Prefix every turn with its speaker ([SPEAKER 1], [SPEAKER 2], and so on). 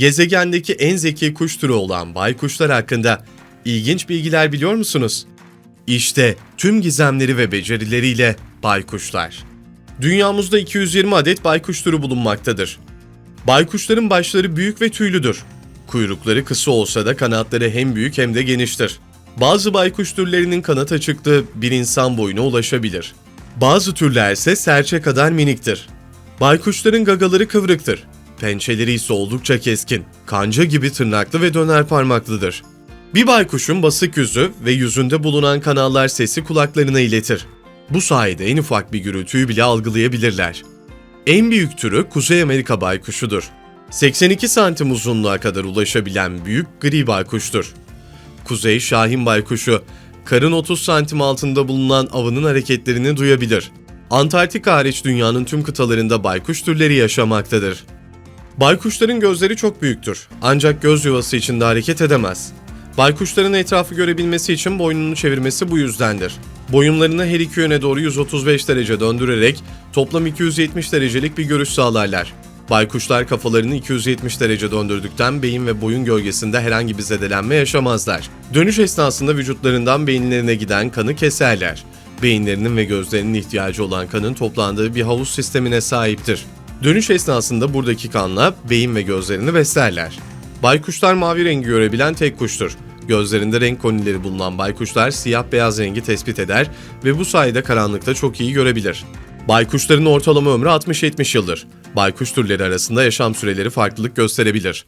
[SPEAKER 1] Gezegendeki en zeki kuş türü olan baykuşlar hakkında ilginç bilgiler biliyor musunuz? İşte tüm gizemleri ve becerileriyle baykuşlar. Dünyamızda 220 adet baykuş türü bulunmaktadır. Baykuşların başları büyük ve tüylüdür. Kuyrukları kısa olsa da kanatları hem büyük hem de geniştir. Bazı baykuş türlerinin kanat açıklığı bir insan boyuna ulaşabilir. Bazı türler ise serçe kadar miniktir. Baykuşların gagaları kıvrıktır. Pençeleri ise oldukça keskin, kanca gibi tırnaklı ve döner parmaklıdır. Bir baykuşun basık yüzü ve yüzünde bulunan kanallar sesi kulaklarına iletir. Bu sayede en ufak bir gürültüyü bile algılayabilirler. En büyük türü Kuzey Amerika baykuşudur. 82 santim uzunluğa kadar ulaşabilen büyük gri baykuştur. Kuzey Şahin baykuşu, karın 30 santim altında bulunan avının hareketlerini duyabilir. Antarktika hariç dünyanın tüm kıtalarında baykuş türleri yaşamaktadır. Baykuşların gözleri çok büyüktür ancak göz yuvası içinde hareket edemez. Baykuşların etrafı görebilmesi için boynunu çevirmesi bu yüzdendir. Boyunlarını her iki yöne doğru 135 derece döndürerek toplam 270 derecelik bir görüş sağlarlar. Baykuşlar kafalarını 270 derece döndürdükten beyin ve boyun gölgesinde herhangi bir zedelenme yaşamazlar. Dönüş esnasında vücutlarından beyinlerine giden kanı keserler. Beyinlerinin ve gözlerinin ihtiyacı olan kanın toplandığı bir havuz sistemine sahiptir. Dönüş esnasında buradaki kanla beyin ve gözlerini beslerler. Baykuşlar mavi rengi görebilen tek kuştur. Gözlerinde renk konileri bulunan baykuşlar siyah beyaz rengi tespit eder ve bu sayede karanlıkta çok iyi görebilir. Baykuşların ortalama ömrü 60-70 yıldır. Baykuş türleri arasında yaşam süreleri farklılık gösterebilir.